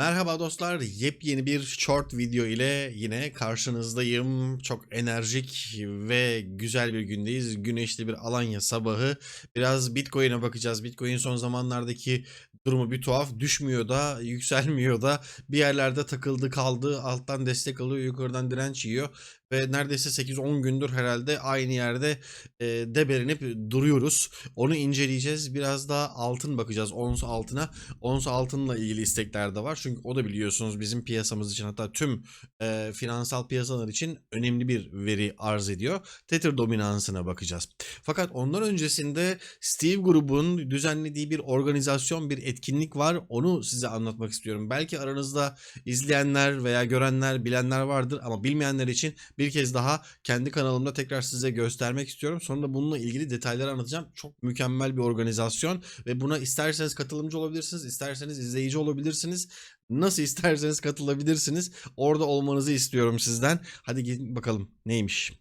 Merhaba dostlar, yepyeni bir short video ile yine karşınızdayım. Çok enerjik ve güzel bir gündeyiz. Güneşli bir Alanya sabahı. Biraz Bitcoin'e bakacağız. Bitcoin son zamanlardaki durumu bir tuhaf. Düşmüyor da, yükselmiyor da. Bir yerlerde takıldı kaldı. Alttan destek alıyor, yukarıdan direnç yiyor. Ve neredeyse 8-10 gündür herhalde aynı yerde e, debelenip duruyoruz. Onu inceleyeceğiz. Biraz daha altın bakacağız. Ons altına. Ons altınla ilgili istekler de var. Çünkü o da biliyorsunuz bizim piyasamız için hatta tüm e, finansal piyasalar için önemli bir veri arz ediyor. Tether dominansına bakacağız. Fakat ondan öncesinde Steve grubun düzenlediği bir organizasyon, bir etkinlik var. Onu size anlatmak istiyorum. Belki aranızda izleyenler veya görenler, bilenler vardır ama bilmeyenler için bir kez daha kendi kanalımda tekrar size göstermek istiyorum. Sonra bununla ilgili detayları anlatacağım. Çok mükemmel bir organizasyon ve buna isterseniz katılımcı olabilirsiniz, isterseniz izleyici olabilirsiniz. Nasıl isterseniz katılabilirsiniz. Orada olmanızı istiyorum sizden. Hadi gidin bakalım neymiş.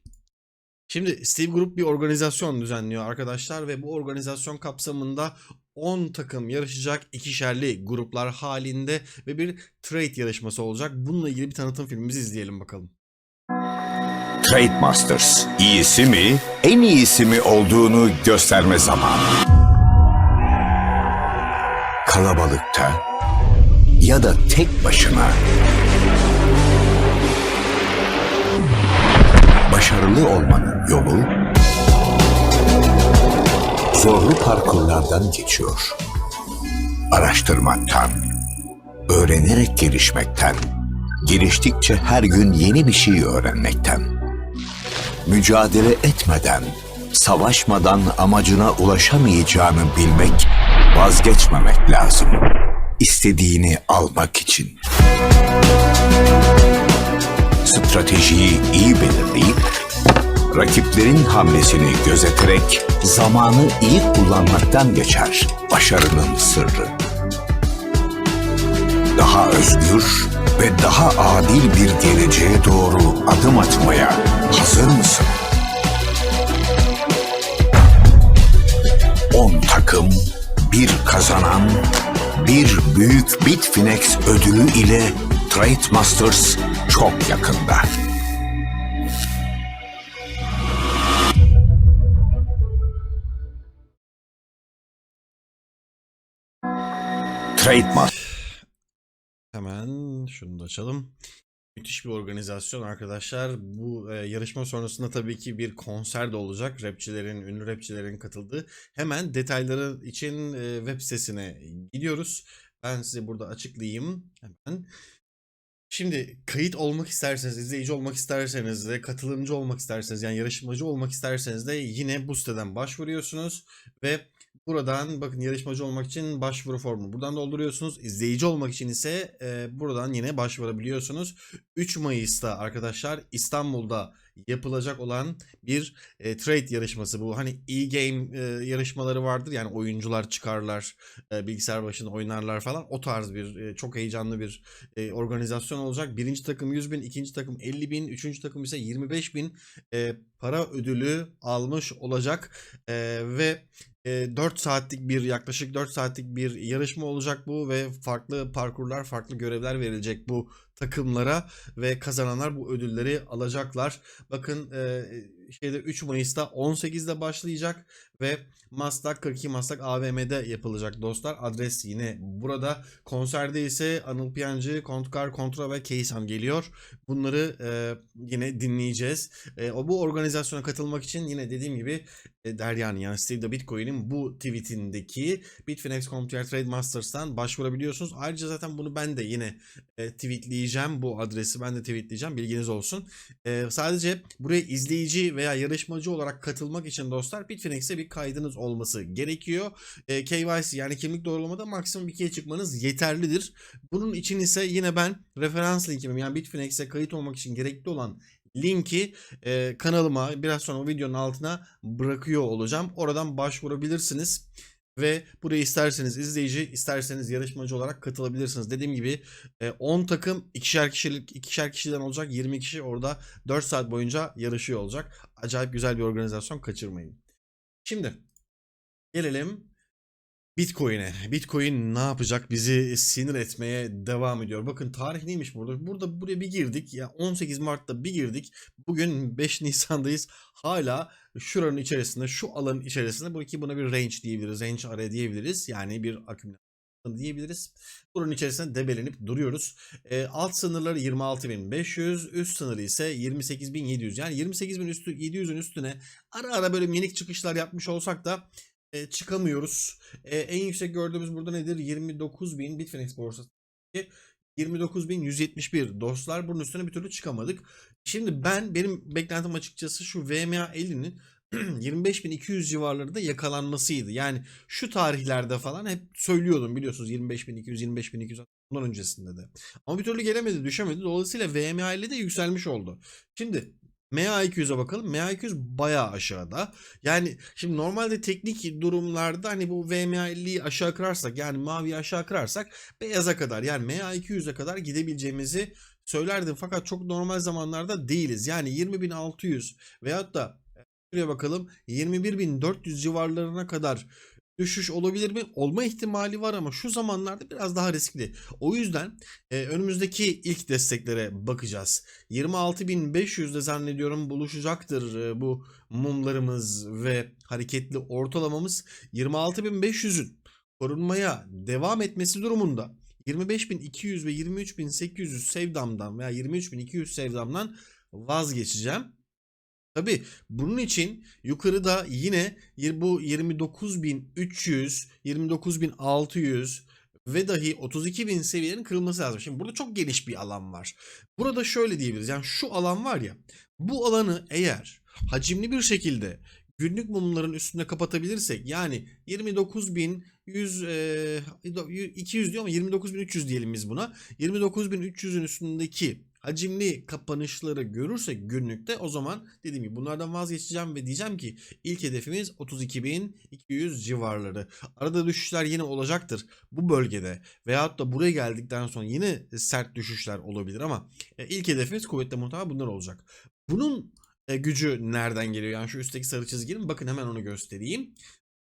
Şimdi Steve Group bir organizasyon düzenliyor arkadaşlar ve bu organizasyon kapsamında 10 takım yarışacak ikişerli gruplar halinde ve bir trade yarışması olacak. Bununla ilgili bir tanıtım filmimizi izleyelim bakalım. Trade Masters iyisi mi, en iyisi mi olduğunu gösterme zamanı. Kalabalıkta ya da tek başına başarılı olmanın yolu zorlu parkurlardan geçiyor. Araştırmaktan, öğrenerek gelişmekten, geliştikçe her gün yeni bir şey öğrenmekten mücadele etmeden, savaşmadan amacına ulaşamayacağını bilmek, vazgeçmemek lazım. İstediğini almak için. Stratejiyi iyi belirleyip, rakiplerin hamlesini gözeterek zamanı iyi kullanmaktan geçer başarının sırrı. Daha özgür ve daha adil bir geleceğe doğru adım atmaya hazır mısın? 10 takım, bir kazanan, bir büyük Bitfinex ödülü ile Trade Masters çok yakında. Trade Masters Hemen şunu da açalım. Müthiş bir organizasyon arkadaşlar. Bu e, yarışma sonrasında tabii ki bir konser de olacak. Rapçilerin, ünlü rapçilerin katıldığı. Hemen detayları için e, web sitesine gidiyoruz. Ben size burada açıklayayım. Hemen. Şimdi kayıt olmak isterseniz, izleyici olmak isterseniz de, katılımcı olmak isterseniz yani yarışmacı olmak isterseniz de yine bu siteden başvuruyorsunuz ve buradan bakın yarışmacı olmak için başvuru formu buradan dolduruyorsunuz. İzleyici olmak için ise e, buradan yine başvurabiliyorsunuz. 3 Mayıs'ta arkadaşlar İstanbul'da yapılacak olan bir e, trade yarışması bu. Hani e-game e, yarışmaları vardır yani oyuncular çıkarlar, e, bilgisayar başında oynarlar falan. O tarz bir e, çok heyecanlı bir e, organizasyon olacak. Birinci takım 100 bin, ikinci takım 50 bin, üçüncü takım ise 25 bin e, para ödülü almış olacak. E, ve 4 saatlik bir yaklaşık 4 saatlik bir yarışma olacak bu ve farklı parkurlar, farklı görevler verilecek bu takımlara ve kazananlar bu ödülleri alacaklar. Bakın e, şeyde 3 Mayıs'ta 18'de başlayacak ve Maslak 42 Maslak AVM'de yapılacak dostlar. Adres yine burada. Konserde ise Anıl Piyancı, Kontkar, Kontra ve Keysan geliyor. Bunları e, yine dinleyeceğiz. E, o bu organizasyona katılmak için yine dediğim gibi e, Derya'nın yani Steve the Bitcoin'in bu tweetindeki Bitfinex.com.tr Trade Masters'tan başvurabiliyorsunuz. Ayrıca zaten bunu ben de yine e, tweetleyeceğim. Bu adresi ben de tweetleyeceğim. Bilginiz olsun. E, sadece buraya izleyici veya yarışmacı olarak katılmak için dostlar Bitfinex'e bir kaydınız olması gerekiyor. E, KYC yani kimlik doğrulamada maksimum bir kere çıkmanız yeterlidir. Bunun için ise yine ben referans linkimi yani Bitfinex'e kayıt olmak için gerekli olan linki e, kanalıma biraz sonra bu videonun altına bırakıyor olacağım. Oradan başvurabilirsiniz. Ve buraya isterseniz izleyici, isterseniz yarışmacı olarak katılabilirsiniz. Dediğim gibi e, 10 takım ikişer kişilik ikişer kişiden olacak. 20 kişi orada 4 saat boyunca yarışıyor olacak. Acayip güzel bir organizasyon kaçırmayın. Şimdi gelelim Bitcoin'e. Bitcoin ne yapacak? Bizi sinir etmeye devam ediyor. Bakın tarih neymiş burada? Burada buraya bir girdik. Ya 18 Mart'ta bir girdik. Bugün 5 Nisan'dayız. Hala şuranın içerisinde, şu alanın içerisinde bu ki buna bir range diyebiliriz. Range araya diyebiliriz. Yani bir akümülasyon diyebiliriz. Bunun içerisinde debelenip duruyoruz. E, alt sınırları 26.500, üst sınırı ise 28.700. Yani 28.700'ün üstüne ara ara böyle minik çıkışlar yapmış olsak da e, çıkamıyoruz. E, en yüksek gördüğümüz burada nedir? 29.000 Bitfinex borsası. 29.171 dostlar bunun üstüne bir türlü çıkamadık. Şimdi ben benim beklentim açıkçası şu VMA 50'nin 25.200 civarlarında yakalanmasıydı. Yani şu tarihlerde falan hep söylüyordum biliyorsunuz 25.200 25.200 bundan öncesinde de. Ama bir türlü gelemedi, düşemedi. Dolayısıyla VMA 50 de yükselmiş oldu. Şimdi MA200'e bakalım. MA200 bayağı aşağıda. Yani şimdi normalde teknik durumlarda hani bu VMA50'yi aşağı kırarsak yani maviyi aşağı kırarsak beyaza kadar yani MA200'e kadar gidebileceğimizi söylerdim. Fakat çok normal zamanlarda değiliz. Yani 20.600 veyahut da şuraya bakalım 21.400 civarlarına kadar düşüş olabilir mi? Olma ihtimali var ama şu zamanlarda biraz daha riskli. O yüzden e, önümüzdeki ilk desteklere bakacağız. 26.500'de zannediyorum buluşacaktır e, bu mumlarımız ve hareketli ortalamamız. 26.500'ün korunmaya devam etmesi durumunda 25.200 ve 23.800 sevdamdan veya 23.200 sevdamdan vazgeçeceğim. Tabi bunun için yukarıda yine bu 29.300, 29.600 ve dahi 32.000 seviyelerin kırılması lazım. Şimdi burada çok geniş bir alan var. Burada şöyle diyebiliriz. Yani şu alan var ya bu alanı eğer hacimli bir şekilde günlük mumların üstüne kapatabilirsek yani 29.100 e, 200 diyor ama 29.300 diyelim biz buna. 29.300'ün üstündeki hacimli kapanışları görürsek günlükte o zaman dediğim gibi bunlardan vazgeçeceğim ve diyeceğim ki ilk hedefimiz 32.200 civarları. Arada düşüşler yine olacaktır bu bölgede veyahut da buraya geldikten sonra yine sert düşüşler olabilir ama e, ilk hedefimiz kuvvetle muhtemelen bunlar olacak. Bunun e, gücü nereden geliyor? Yani şu üstteki sarı çizginin bakın hemen onu göstereyim.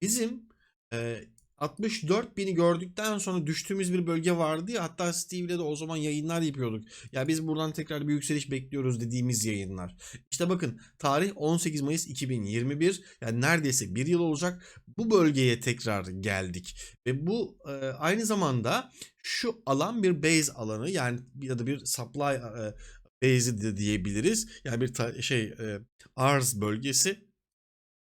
Bizim e, 64 bini gördükten sonra düştüğümüz bir bölge vardı ya hatta Steve ile de o zaman yayınlar yapıyorduk. Ya biz buradan tekrar bir yükseliş bekliyoruz dediğimiz yayınlar. İşte bakın tarih 18 Mayıs 2021 yani neredeyse bir yıl olacak bu bölgeye tekrar geldik. Ve bu e, aynı zamanda şu alan bir base alanı yani ya da bir supply e, base'i de diyebiliriz. Yani bir şey e, arz bölgesi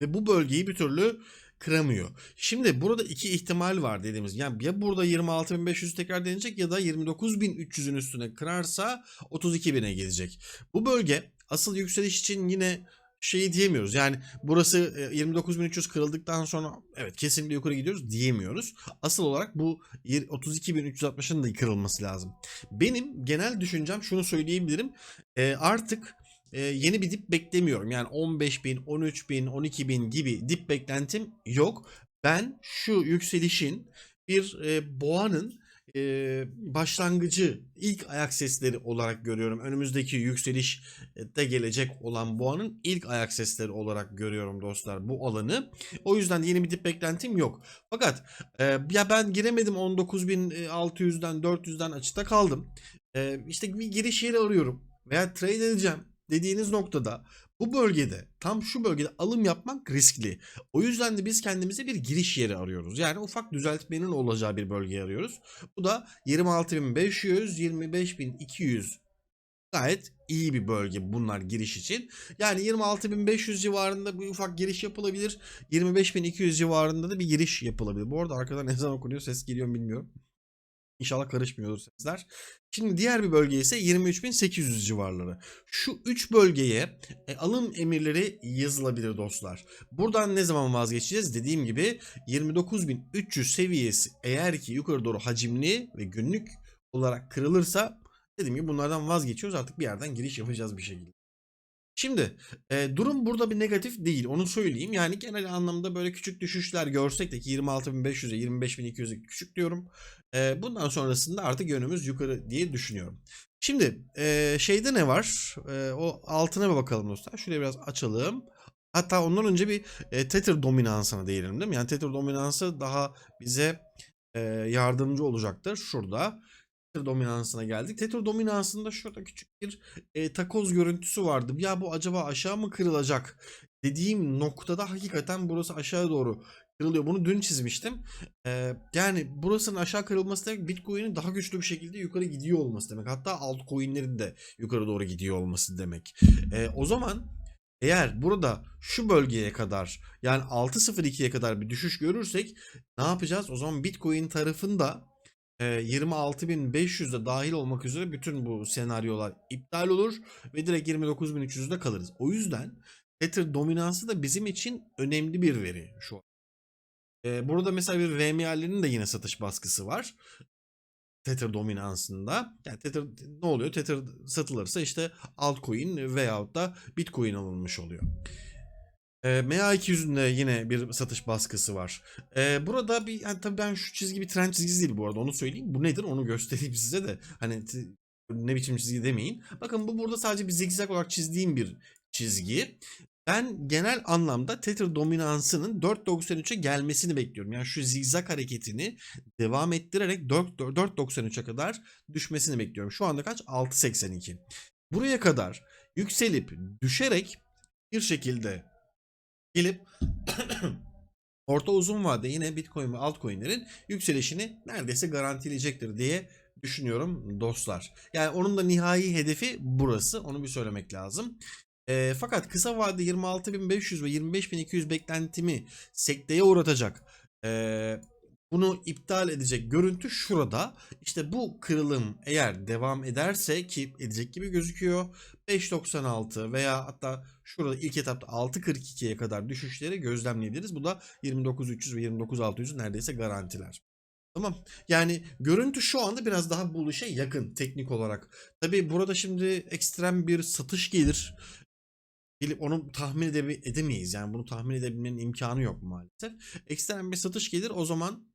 ve bu bölgeyi bir türlü kıramıyor. Şimdi burada iki ihtimal var dediğimiz. Yani ya burada 26.500 tekrar deneyecek ya da 29.300'ün üstüne kırarsa 32.000'e gelecek. Bu bölge asıl yükseliş için yine şeyi diyemiyoruz. Yani burası e, 29.300 kırıldıktan sonra evet kesinlikle yukarı gidiyoruz diyemiyoruz. Asıl olarak bu yer- 32.360'ın da kırılması lazım. Benim genel düşüncem şunu söyleyebilirim. E, artık e, yeni bir dip beklemiyorum. Yani 15.000, 13.000, 12.000 gibi dip beklentim yok. Ben şu yükselişin bir e, boğanın e, başlangıcı, ilk ayak sesleri olarak görüyorum. Önümüzdeki yükseliş de gelecek olan boğanın ilk ayak sesleri olarak görüyorum dostlar bu alanı. O yüzden yeni bir dip beklentim yok. Fakat e, ya ben giremedim 19.600'den 400'den açıkta kaldım. E, işte bir giriş yeri arıyorum veya trade edeceğim dediğiniz noktada bu bölgede tam şu bölgede alım yapmak riskli. O yüzden de biz kendimize bir giriş yeri arıyoruz. Yani ufak düzeltmenin olacağı bir bölge arıyoruz. Bu da 26.500, 25.200 gayet iyi bir bölge bunlar giriş için. Yani 26.500 civarında bir ufak giriş yapılabilir. 25.200 civarında da bir giriş yapılabilir. Bu arada arkadan ezan okunuyor. Ses geliyor bilmiyorum. İnşallah karışmıyordur sesler. Şimdi diğer bir bölge ise 23.800 civarları. Şu 3 bölgeye e, alım emirleri yazılabilir dostlar. Buradan ne zaman vazgeçeceğiz? Dediğim gibi 29.300 seviyesi eğer ki yukarı doğru hacimli ve günlük olarak kırılırsa dediğim gibi bunlardan vazgeçiyoruz. Artık bir yerden giriş yapacağız bir şekilde. Şimdi e, durum burada bir negatif değil onu söyleyeyim. Yani genel anlamda böyle küçük düşüşler görsek de ki 26.500'e 25.200'e küçük diyorum. E, bundan sonrasında artık yönümüz yukarı diye düşünüyorum. Şimdi e, şeyde ne var? E, o altına bir bakalım dostlar. Şuraya biraz açalım. Hatta ondan önce bir e, Tether dominansına değinelim değil mi? Yani Tether dominansı daha bize e, yardımcı olacaktır. Şurada Tether dominansına geldik. Tether dominansında şurada küçük bir e, takoz görüntüsü vardı. Ya bu acaba aşağı mı kırılacak dediğim noktada hakikaten burası aşağı doğru kırılıyor. Bunu dün çizmiştim. E, yani burasının aşağı kırılması demek Bitcoin'in daha güçlü bir şekilde yukarı gidiyor olması demek. Hatta altcoin'lerin de yukarı doğru gidiyor olması demek. E, o zaman eğer burada şu bölgeye kadar yani 6.02'ye kadar bir düşüş görürsek ne yapacağız? O zaman Bitcoin tarafında e, 26.500'de dahil olmak üzere bütün bu senaryolar iptal olur ve direkt 29.300'de kalırız. O yüzden Tether dominansı da bizim için önemli bir veri şu an. E, burada mesela bir VML'lerin de yine satış baskısı var. Tether dominansında. Yani Tether ne oluyor? Tether satılırsa işte altcoin veyahut da Bitcoin alınmış oluyor. E, MA200'ün de yine bir satış baskısı var. E, burada bir yani tabii ben şu çizgi bir trend çizgisi değil bu arada onu söyleyeyim. Bu nedir onu göstereyim size de. Hani ne biçim çizgi demeyin. Bakın bu burada sadece bir zigzag olarak çizdiğim bir çizgi. Ben genel anlamda Tether dominansının 4.93'e gelmesini bekliyorum. Yani şu zigzag hareketini devam ettirerek 4 4.93'e kadar düşmesini bekliyorum. Şu anda kaç? 6.82. Buraya kadar yükselip düşerek bir şekilde gelip orta uzun vade yine Bitcoin ve altcoin'lerin yükselişini neredeyse garantileyecektir diye düşünüyorum dostlar. Yani onun da nihai hedefi burası. Onu bir söylemek lazım. E, fakat kısa vade 26.500 ve 25.200 beklentimi sekteye uğratacak. E, bunu iptal edecek görüntü şurada. İşte bu kırılım eğer devam ederse ki edecek gibi gözüküyor. 5.96 veya hatta şurada ilk etapta 6.42'ye kadar düşüşleri gözlemleyebiliriz. Bu da 29.300 ve 29.600 neredeyse garantiler. Tamam. Yani görüntü şu anda biraz daha bu işe yakın teknik olarak. Tabi burada şimdi ekstrem bir satış gelir. Gelip onu tahmin ede- edemeyiz. Yani bunu tahmin edebilmenin imkanı yok maalesef. Ekstrem bir satış gelir o zaman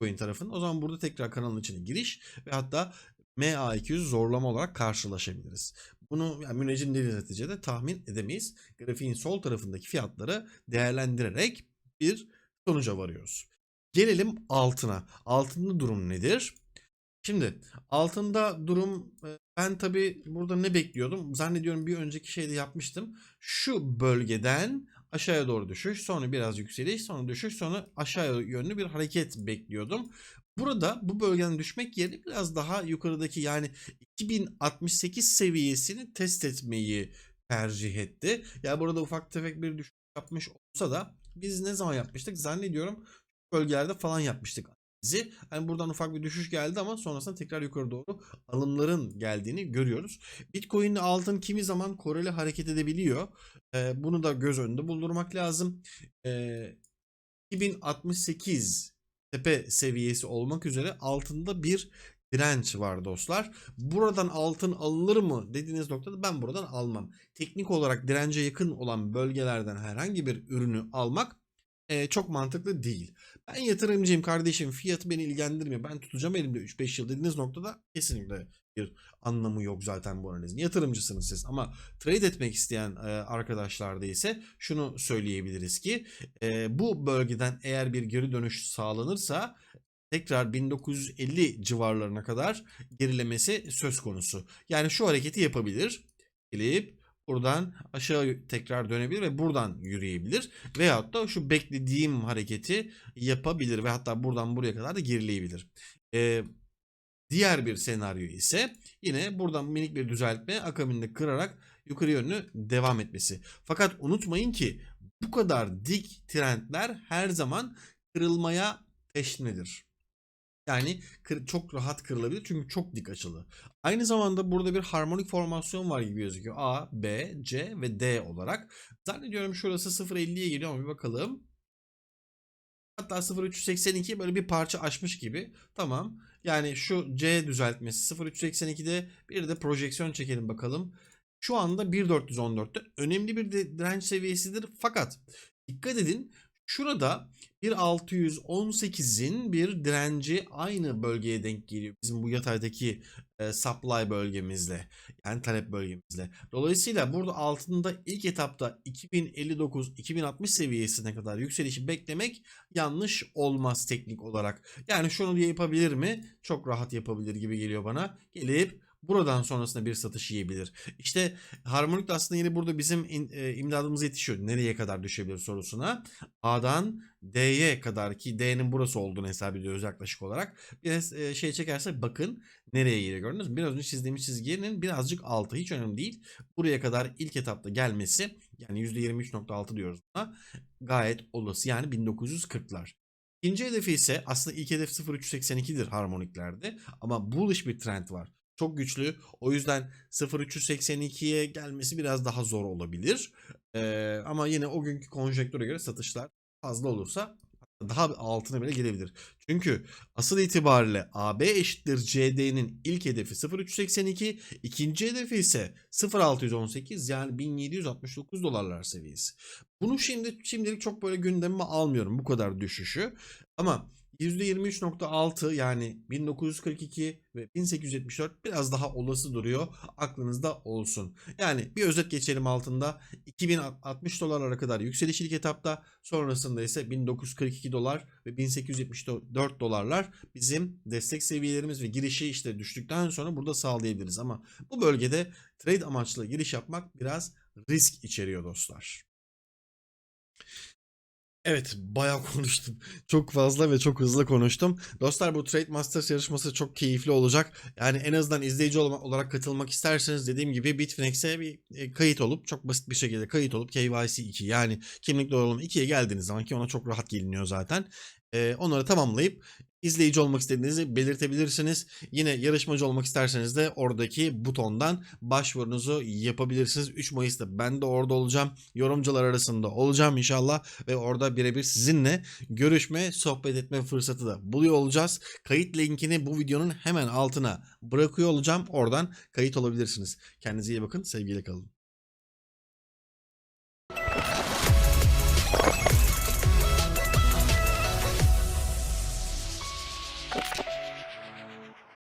coin tarafın. O zaman burada tekrar kanalın içine giriş ve hatta MA200 zorlama olarak karşılaşabiliriz. Bunu yani müneccim dediği neticede tahmin edemeyiz. Grafiğin sol tarafındaki fiyatları değerlendirerek bir sonuca varıyoruz. Gelelim altına. Altında durum nedir? Şimdi altında durum e, ben tabi burada ne bekliyordum? Zannediyorum bir önceki şeyde yapmıştım. Şu bölgeden aşağıya doğru düşüş, sonra biraz yükseliş, sonra düşüş, sonra aşağı yönlü bir hareket bekliyordum. Burada bu bölgeden düşmek yerine biraz daha yukarıdaki yani 2068 seviyesini test etmeyi tercih etti. Ya burada ufak tefek bir düşüş yapmış olsa da biz ne zaman yapmıştık? Zannediyorum bölgelerde falan yapmıştık bizi. Yani buradan ufak bir düşüş geldi ama sonrasında tekrar yukarı doğru alımların geldiğini görüyoruz. Bitcoin ile altın kimi zaman koreli hareket edebiliyor. Ee, bunu da göz önünde bulundurmak lazım. Ee, 2068 tepe seviyesi olmak üzere altında bir direnç var dostlar. Buradan altın alınır mı dediğiniz noktada ben buradan almam. Teknik olarak dirence yakın olan bölgelerden herhangi bir ürünü almak e, çok mantıklı değil. Ben yatırımcıyım kardeşim fiyatı beni ilgilendirmiyor. Ben tutacağım elimde 3-5 yıl dediğiniz noktada kesinlikle bir anlamı yok zaten bu analizin. Yatırımcısınız siz ama trade etmek isteyen e, arkadaşlarda ise şunu söyleyebiliriz ki e, bu bölgeden eğer bir geri dönüş sağlanırsa tekrar 1950 civarlarına kadar gerilemesi söz konusu. Yani şu hareketi yapabilir. Gelip buradan aşağı tekrar dönebilir ve buradan yürüyebilir. Veyahut da şu beklediğim hareketi yapabilir ve hatta buradan buraya kadar da gerileyebilir. Ee, diğer bir senaryo ise yine buradan minik bir düzeltme akabinde kırarak yukarı yönlü devam etmesi. Fakat unutmayın ki bu kadar dik trendler her zaman kırılmaya teşnedir. Yani çok rahat kırılabilir çünkü çok dik açılı. Aynı zamanda burada bir harmonik formasyon var gibi gözüküyor. A, B, C ve D olarak. Zannediyorum şurası 0.50'ye geliyor ama bir bakalım. Hatta 0.382 böyle bir parça aşmış gibi. Tamam. Yani şu C düzeltmesi 0.382'de bir de projeksiyon çekelim bakalım. Şu anda 1.414'te önemli bir direnç seviyesidir. Fakat dikkat edin Şurada bir 618'in bir direnci aynı bölgeye denk geliyor. Bizim bu yataydaki e, supply bölgemizle yani talep bölgemizle. Dolayısıyla burada altında ilk etapta 2059-2060 seviyesine kadar yükselişi beklemek yanlış olmaz teknik olarak. Yani şunu diye yapabilir mi? Çok rahat yapabilir gibi geliyor bana. Gelip buradan sonrasında bir satış yiyebilir. İşte harmonik de aslında yine burada bizim in, e, imdadımız yetişiyor. Nereye kadar düşebilir sorusuna. A'dan D'ye kadar ki D'nin burası olduğunu hesap ediyoruz yaklaşık olarak. Biraz e, şey çekersek bakın nereye geliyor gördünüz mü? Biraz önce çizdiğimiz çizginin birazcık altı hiç önemli değil. Buraya kadar ilk etapta gelmesi yani %23.6 diyoruz buna. Gayet olası yani 1940'lar. İkinci hedefi ise aslında ilk hedef 0382'dir harmoniklerde ama bullish bir trend var. Çok güçlü. O yüzden 0382'ye gelmesi biraz daha zor olabilir. Ee, ama yine o günkü konjektüre göre satışlar fazla olursa daha altına bile gelebilir. Çünkü asıl itibariyle AB eşittir CD'nin ilk hedefi 0382, ikinci hedefi ise 0618 yani 1769 dolarlar seviyesi. Bunu şimdi şimdilik çok böyle gündemime almıyorum bu kadar düşüşü. Ama %23.6 yani 1942 ve 1874 biraz daha olası duruyor. Aklınızda olsun. Yani bir özet geçelim altında. 2060 dolarlara kadar yükseliş ilk etapta. Sonrasında ise 1942 dolar ve 1874 dolarlar bizim destek seviyelerimiz ve girişi işte düştükten sonra burada sağlayabiliriz. Ama bu bölgede trade amaçlı giriş yapmak biraz risk içeriyor dostlar. Evet bayağı konuştum. Çok fazla ve çok hızlı konuştum. Dostlar bu Trade Masters yarışması çok keyifli olacak. Yani en azından izleyici olarak katılmak isterseniz dediğim gibi Bitfinex'e bir e, kayıt olup çok basit bir şekilde kayıt olup KYC 2 yani kimlik doğrulama 2'ye geldiğiniz zaman ki ona çok rahat geliniyor zaten. Onları tamamlayıp izleyici olmak istediğinizi belirtebilirsiniz. Yine yarışmacı olmak isterseniz de oradaki butondan başvurunuzu yapabilirsiniz. 3 Mayıs'ta ben de orada olacağım. Yorumcular arasında olacağım inşallah ve orada birebir sizinle görüşme, sohbet etme fırsatı da buluyor olacağız. Kayıt linkini bu videonun hemen altına bırakıyor olacağım. Oradan kayıt olabilirsiniz. Kendinize iyi bakın. Sevgiyle kalın.